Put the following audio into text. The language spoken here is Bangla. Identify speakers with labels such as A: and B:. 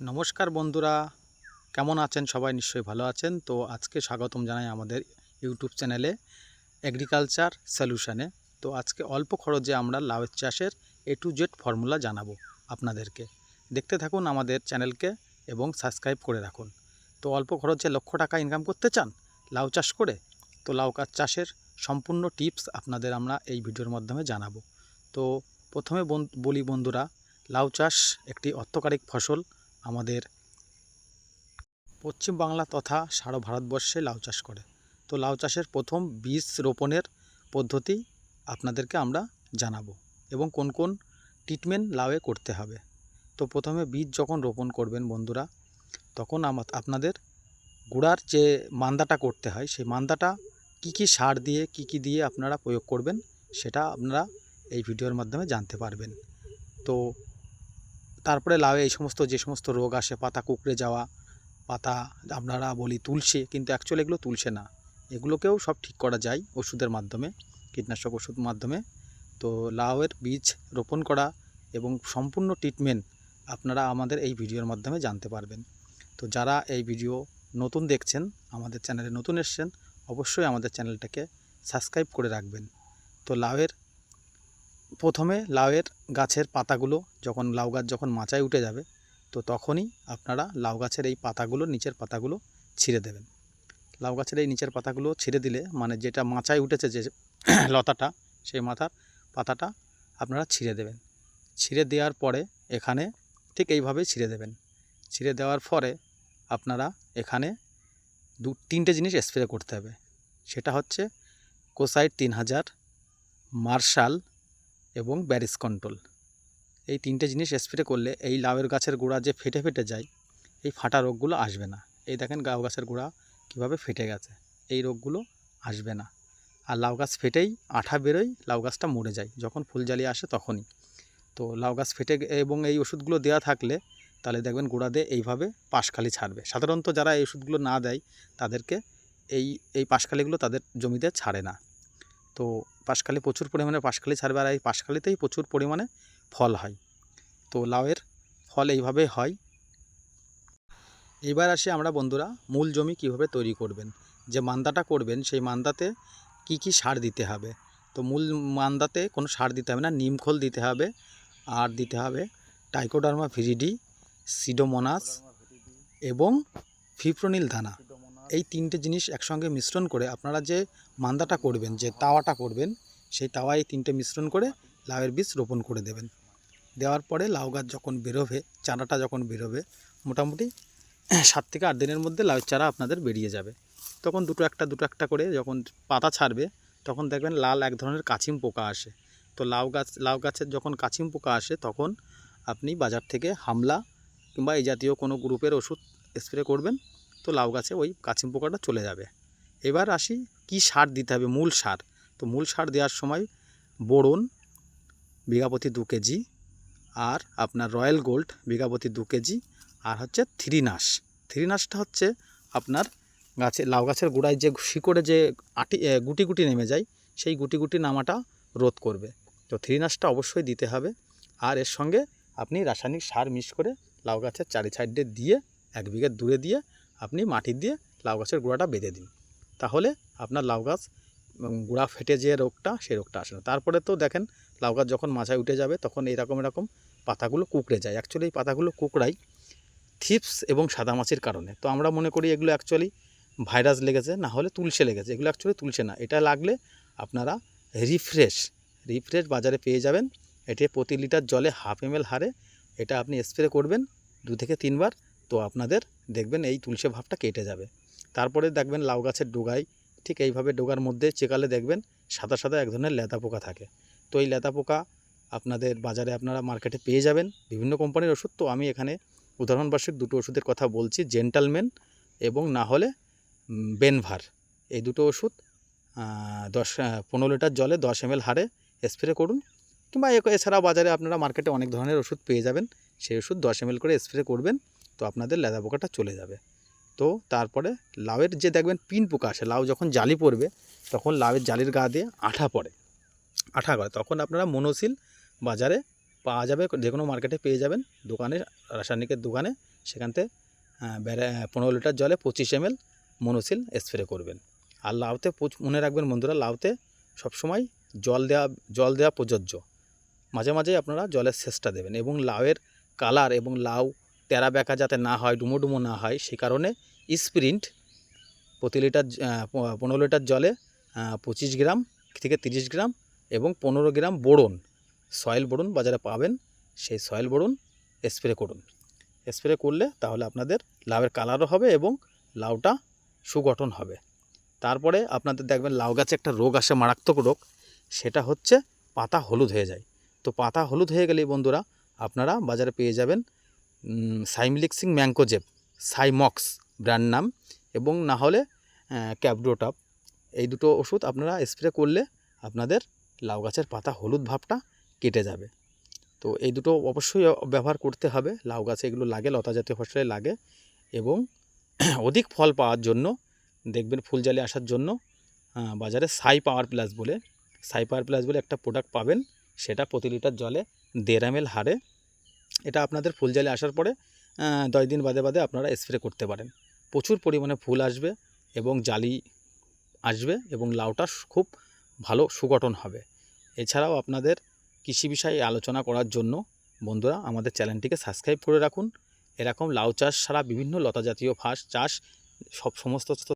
A: নমস্কার বন্ধুরা, কেমন আছেন সবাই? নিশ্চয়ই ভালো আছেন। তো আজকে স্বাগতম জানাই আমাদের ইউটিউব চ্যানেলে এগ্রিকালচার সলিউশনে। তো আজকে অল্প খরচে আমরা লাউয়ের চাষের এ টু জেড ফর্মুলা জানাব আপনাদেরকে। দেখতে থাকুন আমাদের চ্যানেলকে এবং সাবস্ক্রাইব করে রাখুন। তো অল্প খরচে লক্ষ টাকা ইনকাম করতে চান লাউ চাষ করে, তো লাউ গাছ চাষের সম্পূর্ণ টিপস আপনাদের আমরা এই ভিডিওর মাধ্যমে জানাব। তো প্রথমে বলি বন্ধুরা, লাউ চাষ একটি অর্থকারিক ফসল। আমাদের পশ্চিম বাংলা তথা সারা ভারতবর্ষে লাউ চাষ করে। তো লাউ চাষের প্রথম বীজ রোপণের পদ্ধতি আপনাদেরকে আমরা জানাব এবং কোন কোন ট্রিটমেন্ট লাউয়ে করতে হবে। তো প্রথমে বীজ যখন রোপণ করবেন বন্ধুরা, তখন আপনাদের গুড়ার যে মান্দাটা করতে হয়, সেই মান্দাটা কি কি সার দিয়ে, কি কি দিয়ে আপনারা প্রয়োগ করবেন, সেটা আপনারা এই ভিডিওর মাধ্যমে জানতে পারবেন। তো তারপরে লাউয়ে এই সমস্ত, যে সমস্ত রোগ আসে, পাতা কুকড়ে যাওয়া, পাতা আপনারা বলি তুলসে, কিন্তু অ্যাকচুয়ালি এগুলো তুলসে না। এগুলোকেও সব ঠিক করা যায় ওষুধের মাধ্যমে, কীটনাশক ওষুধ মাধ্যমে। তো লাউয়ের বীজ রোপণ করা এবং সম্পূর্ণ ট্রিটমেন্ট আপনারা আমাদের এই ভিডিওর মাধ্যমে জানতে পারবেন। তো যারা এই ভিডিও নতুন দেখছেন, আমাদের চ্যানেলে নতুন এসছেন, অবশ্যই আমাদের চ্যানেলটাকে সাবস্ক্রাইব করে রাখবেন। তো লাউয়ের প্রথমে লাউয়ের গাছের পাতাগুলো যখন, লাউ গাছ যখন মাচায় উঠে যাবে, তো তখনই আপনারা লাউ গাছের এই পাতাগুলো, নিচের পাতাগুলো ছিঁড়ে দেবেন। লাউ গাছের এই নিচের পাতাগুলো ছিঁড়ে দিলে মানে যেটা মাচায় উঠেছে যে লতাটা, সেই মাথার পাতাটা আপনারা ছিঁড়ে দেবেন। ছিঁড়ে দেওয়ার পরে এখানে ঠিক এইভাবে ছিঁড়ে দেবেন। ছিঁড়ে দেওয়ার পরে আপনারা এখানে দু, তিনটে জিনিস স্প্রে করতে হবে। সেটা হচ্ছে কোসাইড তিন হাজার, মার্শাল এবং ব্যারিস কন্ট্রোল। এই তিনটে জিনিস স্প্রে করলে এই লাউয়ের গাছের গোড়া যে ফেটে ফেটে যায়, এই ফাটা রোগগুলো আসবে না। এই দেখেন লাউ গাছের গোড়া কীভাবে ফেটে গেছে। এই রোগগুলো আসবে না। আর লাউ গাছ ফেটেই, আঠা বেরোয়, লাউ গাছটা মরে যায়। যখন ফুল জ্বালিয়ে আসে তখনই। তো লাউ গাছ ফেটে এবং এই ওষুধগুলো দেওয়া থাকলে তাহলে দেখবেন গোড়া দিয়ে এইভাবে পাশখালি ছাড়বে। সাধারণত যারা এই ওষুধগুলো না দেয়, তাদেরকে এই এই পাশখালিগুলো তাদের জমিতে ছাড়ে না। তো পাশখালি প্রচুর পরিমাণে পাশখালি ছাড়বে আর এই পাশখালিতেই প্রচুর পরিমাণে ফল হয়। তো লাউয়ের ফল এইভাবে হয়। এবার আসি আমরা বন্ধুরা মূল জমি কীভাবে তৈরি করবেন? যে মান্দাটা করবেন, সেই মান্দাতে কি কি সার দিতে হবে? তো মূল মান্দাতে কোনো সার দিতে হবে না নিমখোল দিতে হবে আর দিতে হবে টাইকোডার্মা ভিরিডি সিডোমোনাস এবং ফিপ্রোনিল দানা। এই তিনটে জিনিস একসঙ্গে মিশ্রণ করে আপনারা যে মান্দাটা করবেন, যে তাওয়াটা করবেন, সেই তাওয়ায় তিনটে মিশ্রণ করে লাউয়ের বীজ রোপণ করে দেবেন। দেওয়ার পরে লাউ গাছ যখন বেরোবে, চারাটা যখন বেরোবে, মোটামুটি সাত থেকে আট দিনের মধ্যে লাউয়ের চারা আপনাদের বেরিয়ে যাবে। তখন দুটো একটা দুটো একটা করে যখন পাতা ছাড়বে, তখন দেখবেন লাল এক ধরনের কাছিম পোকা আসে। তো লাউ গাছ, লাউ গাছের যখন কাছিম পোকা আসে, তখন আপনি বাজার থেকে হামলা কিংবা এই জাতীয় কোনো গ্রুপের ওষুধ স্প্রে করবেন তো লাউ গাছে ওই কাছিম পোকাটা চলে যাবে। এবার আসি কি সার দিতে হবে, মূল সার। তো মূল সার দেওয়ার সময় বোরন বিঘাপতি দু কেজি আর আপনার রয়্যাল গোল্ড বিঘাপতি দু কেজি আর হচ্ছে থ্রিনাস থ্রিনাসটা হচ্ছে আপনার গাছে, লাউ গাছের গোড়ায় যে শিকড়ে যে আটি গুটি গুটি নেমে যায়, সেই গুটি গুটি নামাটা রোধ করবে। তো থ্রিনাসটা অবশ্যই দিতে হবে আর এর সঙ্গে আপনি রাসায়নিক সার মিক্স করে লাউ গাছের চারি সাইডে দিয়ে এক বিঘে দূরে দিয়ে আপনি মাটি দিয়ে লাউ গাছের গোড়াটা বেঁধে দিন। তাহলে আপনার লাউ গাছ গোড়া ফেটে যে রোগটা সেই রোগটা আসে না। তারপরে তো দেখেন, লাউ গাছ যখন মাথায় উঠে যাবে, তখন এরকম এরকম পাতাগুলো কুকড়ে যায়। অ্যাকচুয়ালি এই পাতাগুলো কুকড়ায় থিপস এবং সাদা সাদামাছির কারণে। তো আমরা মনে করি এগুলো অ্যাকচুয়ালি ভাইরাস লেগেছে, না হলে তুলসে লেগেছে। এগুলো অ্যাকচুয়ালি তুলসে না। এটা লাগলে আপনারা রিফ্রেশ রিফ্রেশ বাজারে পেয়ে যাবেন। এটি প্রতি লিটার জলে হাফ এম হারে। এটা আপনি স্প্রে করবেন, দু থেকে তিনবার। তো আপনাদের দেখবেন এই তুলসে ভাবটা কেটে যাবে। তারপরে দেখবেন লাউ গাছের ডোগায়, ঠিক এইভাবে ডোগার মধ্যে চেকালে দেখবেন সাদা সাদা এক ধরনের লেদা পোকা থাকে। তো এই লেদা পোকা আপনাদের বাজারে আপনারা মার্কেটে পেয়ে যাবেন। বিভিন্ন কোম্পানির ওষুধ, তো আমি এখানে উদাহরণবার্ষিক দুটো ওষুধের কথা বলছি, জেন্টালম্যান এবং না হলে বেনভার। এই দুটো ওষুধ দশ পনেরো লিটার জলে দশ এম হারে স্প্রে করুন কিংবা এ- এছাড়াও বাজারে আপনারা মার্কেটে অনেক ধরনের ওষুধ পেয়ে যাবেন। সেই ওষুধ দশ এম করে স্প্রে করবেন। তো আপনাদের লেদা পোকাটা চলে যাবে। তো তারপরে লাউয়ের যে দেখবেন পিন পোকা আসে, লাউ যখন জালি পড়বে, তখন লাউয়ের জালির গা দিয়ে আঠা পড়ে। আঠা করে, তখন আপনারা মনোসিল বাজারে পাওয়া যাবে যে কোনো মার্কেটে পেয়ে যাবেন। দোকানে, রাসায়নিকের দোকানে, সেখান থেকে পনেরো লিটার জলে পঁচিশ এম এল মনোসিল স্প্রে করবেন। আর লাউতে মনে রাখবেন বন্ধুরা, লাউতে সবসময় জল দেওয়া জল দেওয়া প্রযোজ্য। মাঝে মাঝে আপনারা জলের সেচটা দেবেন এবং লাউয়ের কালার এবং লাউ তেরা বেঁকা যাতে না হয় ডুমো ডুমো না হয়, সে কারণে স্প্রিন্ট প্রতি লিটার পনেরো লিটার জলে পঁচিশ গ্রাম থেকে তিরিশ গ্রাম এবং পনেরো গ্রাম বোরন, সয়েল বোরন বাজারে পাবেন। সেই সয়েল বোরন স্প্রে করুন। স্প্রে করলে তাহলে আপনাদের লাউয়ের কালারও হবে এবং লাউটা সুগঠন হবে। তারপরে আপনাদের দেখবেন লাউ গাছে একটা রোগ আসে, মারাত্মক রোগ, সেটা হচ্ছে পাতা হলুদ হয়ে যায়। তো পাতা হলুদ হয়ে গেলে বন্ধুরা, আপনারা বাজারে পেয়ে যাবেন সাইমলিক্সিং ম্যাঙ্কোজেব সাইমক্স ব্র্যান্ড নাম, এবং না হলে ক্যাবডোটাপ এই দুটো ওষুধ আপনারা স্প্রে করলে আপনাদের লাউ গাছের পাতা হলুদ ভাবটা কেটে যাবে। তো এই দুটো অবশ্যই ব্যবহার করতে হবে। লাউ গাছে এগুলো লাগে, লতা জাতীয় ফসলে লাগে এবং অধিক ফল পাওয়ার জন্য, দেখবেন ফুল জালে আসার জন্য বাজারে সাই পাওয়ার প্লাস বলে, সাই পাওয়ার প্লাস বলে একটা প্রোডাক্ট পাবেন, সেটা প্রতি লিটার জলে দেড় এম হারে এটা আপনাদের ফুল জালে আসার পরে দশ দিন বাদে বাদে আপনারা স্প্রে করতে পারেন। প্রচুর পরিমাণে ফুল আসবে এবং জালি আসবে এবং লাউটা খুব ভালো সুগঠন হবে। এছাড়াও আপনাদের কৃষি বিষয়ে আলোচনা করার জন্য বন্ধুরা আমাদের চ্যানেলটিকে সাবস্ক্রাইব করে রাখুন। এরকম লাউ চাষ ছাড়া বিভিন্ন লতা জাতীয় ফাঁস চাষ সব সমস্ত